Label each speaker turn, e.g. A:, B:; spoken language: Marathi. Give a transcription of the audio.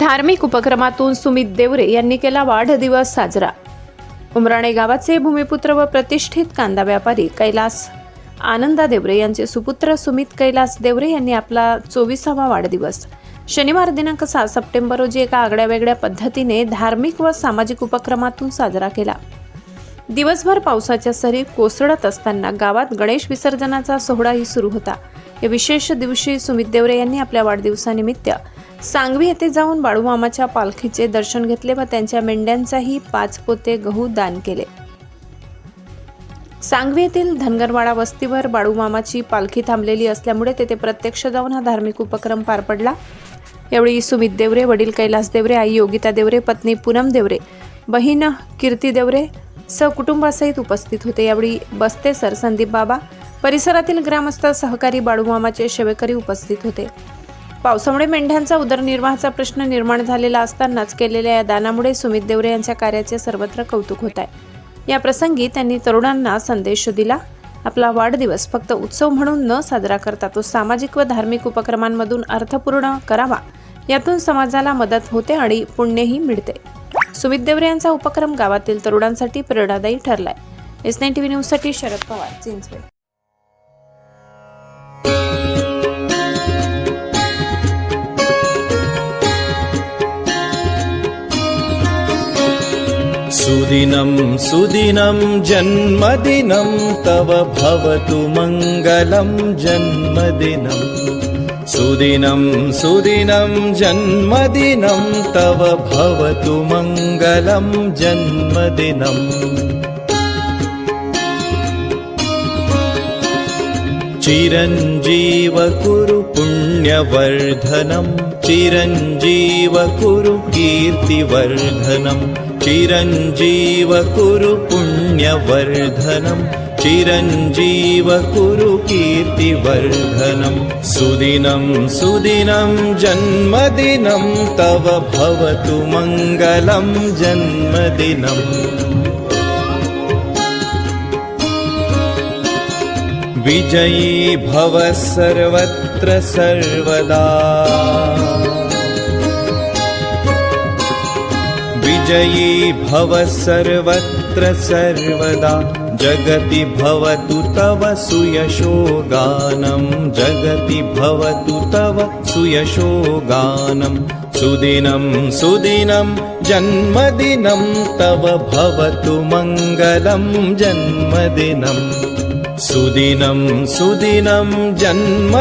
A: धार्मिक उपक्रमातून सुमित देवरे यांनी केला वाढदिवस साजरा. उमराणे गावाचे भूमिपुत्र व प्रतिष्ठित कांदा व्यापारी कैलास आनंदा देवरे यांचे सुपुत्र सुमित कैलास देवरे यांनी आपला चोवीसावा वाढदिवस. शनिवार दिनांक सहा सप्टेंबर रोजी एका आगळ्या वेगळ्या पद्धतीने धार्मिक व सामाजिक उपक्रमातून साजरा केला. दिवसभर पावसाच्या सरी कोसळत असताना गावात गणेश विसर्जनाचा सोहळाही सुरू होता. या विशेष दिवशी सुमित देवरे यांनी आपल्या वाढदिवसानिमित्त सांगवी येथे जाऊन बाळूमामाच्या पालखीचे दर्शन घेतले व त्यांच्या मेंढ्यांचाही पाच पोते गहू दान केले. सांगवी येथील धनगरवाडा वस्तीवर बाळूमामाची पालखी थांबलेली असल्यामुळे तेथे प्रत्यक्ष जाऊन हा धार्मिक उपक्रम पार पडला. यावेळी सुमित देवरे वडील कैलास देवरे आई योगिता देवरे पत्नी पूनम देवरे बहीण कीर्ती देवरे सहकुटुंबासहित उपस्थित होते. यावेळी बस्ते सर संदीप बाबा परिसरातील ग्रामस्थ सहकारी बाळूमामाचे शेवेकरी उपस्थित होते. पावसामुळे मेंढ्यांचा उदरनिर्वाहाचा प्रश्न निर्माण झालेला असतानाच केलेल्या या दानामुळे सुमित देवरे यांच्या कार्याचे सर्वत्र कौतुक होत आहे. या प्रसंगी त्यांनी तरुणांना संदेश दिला आपला वाढदिवस फक्त उत्सव म्हणून न साजरा करता तो सामाजिक व धार्मिक उपक्रमांमधून अर्थपूर्ण करावा. यातून समाजाला मदत होते आणि पुण्यही मिळते. सुमित देवरे यांचा उपक्रम गावातील तरुणांसाठी प्रेरणादायी ठरलाय. एस नाईन टीव्ही न्यूजसाठी शरद पवार चिंचवड.
B: सुदिनं सुदिनं जन्मदिनं तव भवतु मङ्गलं जन्मदिनं। सुदिनं सुदिनं जन्मदिनं तव भवतु मङ्गलं जन्मदिनम् चिरञ्जीव कुरु पुण्यवर्धनं चिरञ्जीव कुरु कीर्तिवर्धनं चिरञ्जीव कुरु पुण्यवर्धनं चिरञ्जीव कुरु कीर्तिवर्धनं सुदिनं सुदिनं जन्मदिनं तव भवतु मङ्गलं जन्मदिनम् विजयी भव सर्वत्र सर्वदा विजयी भव सर्वत्र सर्वदा। जगति भवतु तव सुयशो गानं जगति भवतु तव सुयशो गानं सुदिनं सुदिनं जन्मदिनं तव भवतु मङ्गलं जन्मदिनम् सुदिनं सुदिनं जन्म